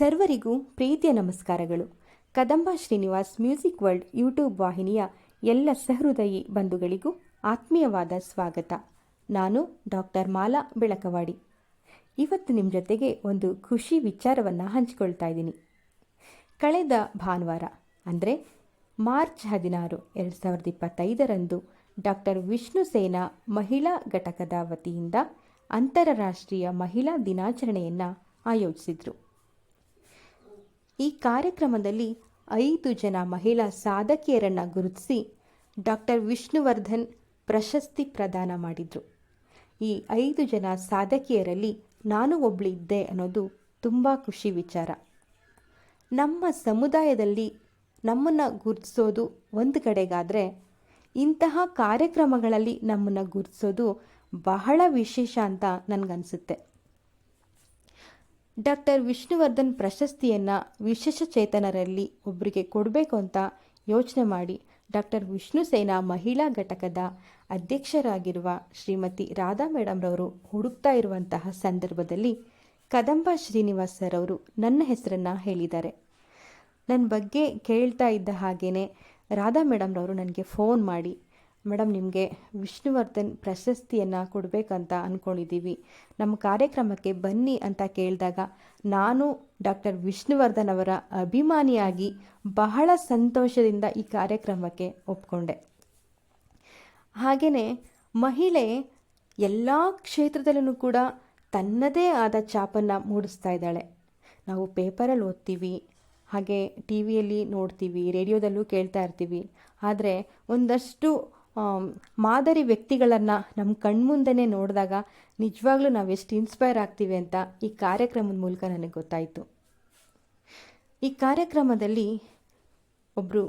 ಸರ್ವರಿಗೂ ಪ್ರೀತಿಯ ನಮಸ್ಕಾರಗಳು. Kadamba Srinivas music world YouTube ವಾಹಿನಿಯ ಎಲ್ಲ ಸಹೃದಯಿ ಬಂಧುಗಳಿಗೂ ಆತ್ಮೀಯವಾದ ಸ್ವಾಗತ. ನಾನು ಡಾಕ್ಟರ್ ಮಾಲಾ ಬೆಳಕವಾಡಿ. ಇವತ್ತು ನಿಮ್ಮ ಜೊತೆಗೆ ಒಂದು ಖುಷಿ ವಿಚಾರವನ್ನು ಹಂಚಿಕೊಳ್ತಾ ಇದ್ದೀನಿ. ಕಳೆದ ಭಾನುವಾರ, ಅಂದರೆ ಮಾರ್ಚ್ ಹದಿನಾರು, ಎರಡು ಸಾವಿರದ ಇಪ್ಪತ್ತೈದರಂದು ಡಾಕ್ಟರ್ ವಿಷ್ಣು ಸೇನಾ ಮಹಿಳಾ ಘಟಕದ ವತಿಯಿಂದ ಅಂತಾರಾಷ್ಟ್ರೀಯ ಮಹಿಳಾ ದಿನಾಚರಣೆಯನ್ನು ಆಯೋಜಿಸಿದರು. ಈ ಕಾರ್ಯಕ್ರಮದಲ್ಲಿ ಐದು ಜನ ಮಹಿಳಾ ಸಾಧಕಿಯರನ್ನು ಗುರುತಿಸಿ ಡಾಕ್ಟರ್ ವಿಷ್ಣುವರ್ಧನ್ ಪ್ರಶಸ್ತಿ ಪ್ರದಾನ ಮಾಡಿದರು. ಈ ಐದು ಜನ ಸಾಧಕಿಯರಲ್ಲಿ ನಾನು ಒಬ್ಬಳಿದ್ದೆ ಅನ್ನೋದು ತುಂಬ ಖುಷಿ ವಿಚಾರ. ನಮ್ಮ ಸಮುದಾಯದಲ್ಲಿ ನಮ್ಮನ್ನು ಗುರುತಿಸೋದು ಒಂದು ಕಡೆಗಾದರೆ ಇಂತಹ ಕಾರ್ಯಕ್ರಮಗಳಲ್ಲಿ ನಮ್ಮನ್ನು ಗುರುತಿಸೋದು ಬಹಳ ವಿಶೇಷ ಅಂತ ನನಗನ್ಸುತ್ತೆ. ಡಾಕ್ಟರ್ ವಿಷ್ಣುವರ್ಧನ್ ಪ್ರಶಸ್ತಿಯನ್ನು ವಿಶೇಷಚೇತನರಲ್ಲಿ ಒಬ್ಬರಿಗೆ ಕೊಡಬೇಕು ಅಂತ ಯೋಚನೆ ಮಾಡಿ ಡಾಕ್ಟರ್ ವಿಷ್ಣು ಸೇನಾ ಮಹಿಳಾ ಘಟಕದ ಅಧ್ಯಕ್ಷರಾಗಿರುವ ಶ್ರೀಮತಿ ರಾಧಾ ಮೇಡಮ್ರವರು ಹುಡುಕ್ತಾ ಇರುವಂತಹ ಸಂದರ್ಭದಲ್ಲಿ ಕದಂಬ ಶ್ರೀನಿವಾಸ್ ಸರ್ ಅವರು ನನ್ನ ಹೆಸರನ್ನು ಹೇಳಿದ್ದಾರೆ. ನನ್ನ ಬಗ್ಗೆ ಕೇಳ್ತಾ ಇದ್ದ ಹಾಗೇ ರಾಧಾ ಮೇಡಮ್ರವರು ನನಗೆ ಫೋನ್ ಮಾಡಿ ಮೇಡಮ್, ನಿಮಗೆ ವಿಷ್ಣುವರ್ಧನ್ ಪ್ರಶಸ್ತಿಯನ್ನು ಕೊಡಬೇಕಂತ ಅಂದ್ಕೊಂಡಿದ್ದೀವಿ ನಮ್ಮ ಕಾರ್ಯಕ್ರಮಕ್ಕೆ ಬನ್ನಿ ಅಂತ ಕೇಳಿದಾಗ ನಾನು ಡಾಕ್ಟರ್ ವಿಷ್ಣುವರ್ಧನ್ ಅವರ ಅಭಿಮಾನಿಯಾಗಿ ಬಹಳ ಸಂತೋಷದಿಂದ ಈ ಕಾರ್ಯಕ್ರಮಕ್ಕೆ ಒಪ್ಕೊಂಡೆ. ಹಾಗೆಯೇ ಮಹಿಳೆ ಎಲ್ಲ ಕ್ಷೇತ್ರದಲ್ಲೂ ಕೂಡ ತನ್ನದೇ ಆದ ಛಾಪನ್ನು ಮೂಡಿಸ್ತಾ ಇದ್ದಾಳೆ. ನಾವು ಪೇಪರಲ್ಲಿ ಓದ್ತೀವಿ, ಹಾಗೆ ಟಿ ವಿಯಲ್ಲಿ ನೋಡ್ತೀವಿ, ರೇಡಿಯೋದಲ್ಲೂ ಕೇಳ್ತಾ ಇರ್ತೀವಿ. ಆದರೆ ಒಂದಷ್ಟು ಮಾದರಿ ವ್ಯಕ್ತಿಗಳನ್ನು ನಮ್ಮ ಕಣ್ಮುಂದೆ ನೋಡಿದಾಗ ನಿಜವಾಗ್ಲೂ ನಾವು ಎಷ್ಟು ಇನ್ಸ್ಪೈರ್ ಆಗ್ತೀವಿ ಅಂತ ಈ ಕಾರ್ಯಕ್ರಮದ ಮೂಲಕ ನನಗೆ ಗೊತ್ತಾಯಿತು. ಈ ಕಾರ್ಯಕ್ರಮದಲ್ಲಿ ಒಬ್ಬರು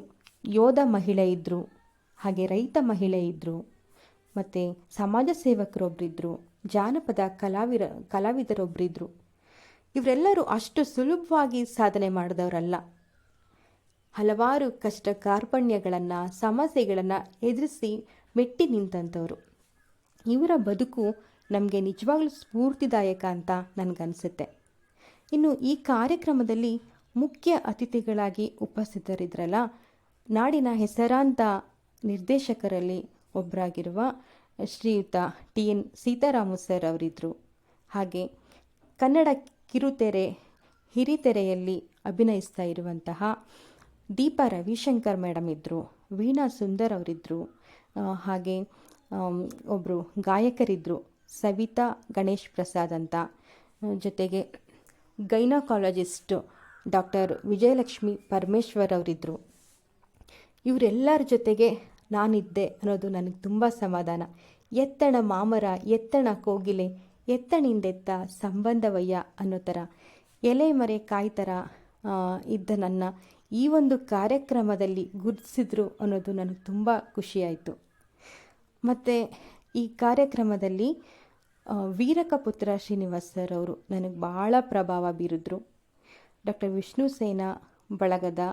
ಯೋಧ ಮಹಿಳೆ ಇದ್ದರು ಹಾಗೆ ರೈತ ಮಹಿಳೆ ಇದ್ದರು ಮತ್ತು ಸಮಾಜ ಸೇವಕರೊಬ್ಬರಿದ್ದರು ಜಾನಪದ ಕಲಾವಿರ ಕಲಾವಿದರೊಬ್ಬರಿದ್ದರು ಇವರೆಲ್ಲರೂ ಅಷ್ಟು ಸುಲಭವಾಗಿ ಸಾಧನೆ ಮಾಡಿದವರಲ್ಲ. ಹಲವಾರು ಕಷ್ಟ ಕಾರ್ಪಣ್ಯಗಳನ್ನು, ಸಮಸ್ಯೆಗಳನ್ನು ಎದುರಿಸಿ ಮೆಟ್ಟಿ ನಿಂತಂಥವ್ರು ಇವರ ಬದುಕು ನಮಗೆ ನಿಜವಾಗ್ಲೂ ಸ್ಫೂರ್ತಿದಾಯಕ ಅಂತ ನನಗನ್ಸುತ್ತೆ. ಇನ್ನು ಈ ಕಾರ್ಯಕ್ರಮದಲ್ಲಿ ಮುಖ್ಯ ಅತಿಥಿಗಳಾಗಿ ಉಪಸ್ಥಿತರಿದ್ರಲ್ಲ, ನಾಡಿನ ಹೆಸರಾಂತ ನಿರ್ದೇಶಕರಲ್ಲಿ ಒಬ್ಬರಾಗಿರುವ ಶ್ರೀಯುತ ಟಿ ಎನ್ ಸೀತಾರಾಮು ಸರ್ ಅವರಿದ್ದರು ಹಾಗೆ ಕನ್ನಡ ಕಿರುತೆರೆ, ಹಿರಿತೆರೆಯಲ್ಲಿ ಅಭಿನಯಿಸ್ತಾ ಇರುವಂತಹ ದೀಪಾ ರವಿಶಂಕರ್ ಮೇಡಮ್ ಇದ್ದರು ವೀಣಾ ಸುಂದರ್ ಅವರಿದ್ದರು ಹಾಗೆ ಒಬ್ಬರು ಗಾಯಕರಿದ್ದರು ಸವಿತಾ ಗಣೇಶ್ ಪ್ರಸಾದ್ ಅಂತ. ಜೊತೆಗೆ ಗೈನಕಾಲಜಿಸ್ಟ್ ಡಾಕ್ಟರ್ ವಿಜಯಲಕ್ಷ್ಮಿ ಪರಮೇಶ್ವರ್ ಅವರಿದ್ದರು ಇವರೆಲ್ಲರ ಜೊತೆಗೆ ನಾನಿದ್ದೆ ಅನ್ನೋದು ನನಗೆ ತುಂಬ ಸಮಾಧಾನ. ಎತ್ತಣ ಮಾಮರ, ಎತ್ತಣ ಕೋಗಿಲೆ, ಎತ್ತಣಿಂದೆತ್ತ ಸಂಬಂಧವಯ್ಯ ಅನ್ನೋ ಥರ ಎಲೆ ಮರೆ ಕಾಯ್ತರ ಇದ್ದ ನನ್ನ ಈ ಒಂದು ಕಾರ್ಯಕ್ರಮದಲ್ಲಿ ಗುರುತಿಸಿದ್ರು ಅನ್ನೋದು ನನಗೆ ತುಂಬ ಖುಷಿಯಾಯಿತು. ಮತ್ತು ಈ ಕಾರ್ಯಕ್ರಮದಲ್ಲಿ ವೀರಕಪುತ್ರ ಶ್ರೀನಿವಾಸ್ ಸರ್ ಅವರು ನನಗೆ ಭಾಳ ಪ್ರಭಾವ ಬೀರಿದ್ರು. ಡಾಕ್ಟರ್ ವಿಷ್ಣು ಸೇನಾ ಬಳಗದ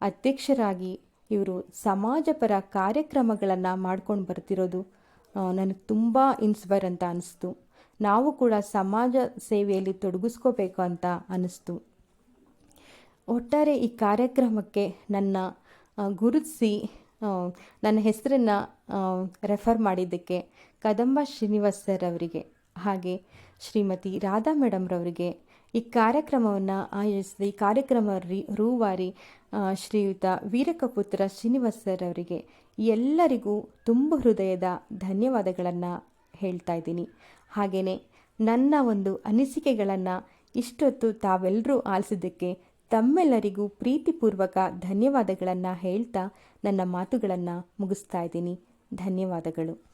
ಅಧ್ಯಕ್ಷರಾಗಿ ಇವರು ಸಮಾಜಪರ ಕಾರ್ಯಕ್ರಮಗಳನ್ನು ಮಾಡ್ಕೊಂಡು ಬರ್ತಿರೋದು ನನಗೆ ತುಂಬ ಇನ್ಸ್ಪೈರ್ ಅಂತ ಅನಿಸ್ತು. ನಾವು ಕೂಡ ಸಮಾಜ ಸೇವೆಯಲ್ಲಿ ತೊಡಗಿಸ್ಕೋಬೇಕು ಅಂತ ಅನ್ನಿಸ್ತು ಒಟ್ಟಾರೆ ಈ ಕಾರ್ಯಕ್ರಮಕ್ಕೆ ನನ್ನ ಗುರುತಿಸಿ ನನ್ನ ಹೆಸರನ್ನು ರೆಫರ್ ಮಾಡಿದ್ದಕ್ಕೆ ಕದಂಬ ಶ್ರೀನಿವಾಸ್ ಸರ್ ಅವರಿಗೆ, ಹಾಗೆ ಶ್ರೀಮತಿ ರಾಧಾ ಮೇಡಮ್ರವರಿಗೆ ಈ ಕಾರ್ಯಕ್ರಮವನ್ನು ಆಯೋಜಿಸಿದ, ಈ ಕಾರ್ಯಕ್ರಮ ರೂವಾರಿ ಶ್ರೀಯುತ ವೀರಕಪುತ್ರ ಶ್ರೀನಿವಾಸ್ ಸರ್ ಅವರಿಗೆ ಎಲ್ಲರಿಗೂ ತುಂಬ ಹೃದಯದ ಧನ್ಯವಾದಗಳನ್ನು ಹೇಳ್ತಾ ಇದ್ದೀನಿ. ಹಾಗೆಯೇ ನನ್ನ ಒಂದು ಅನಿಸಿಕೆಗಳನ್ನು ಇಷ್ಟೊತ್ತು ತಾವೆಲ್ಲರೂ ಆಲಿಸಿದ್ದಕ್ಕೆ ತಮ್ಮೆಲ್ಲರಿಗೂ ಪ್ರೀತಿಪೂರ್ವಕ ಧನ್ಯವಾದಗಳನ್ನು ಹೇಳ್ತಾ ನನ್ನ ಮಾತುಗಳನ್ನು ಮುಗಿಸ್ತಾ ಇದ್ದೀನಿ. ಧನ್ಯವಾದಗಳು.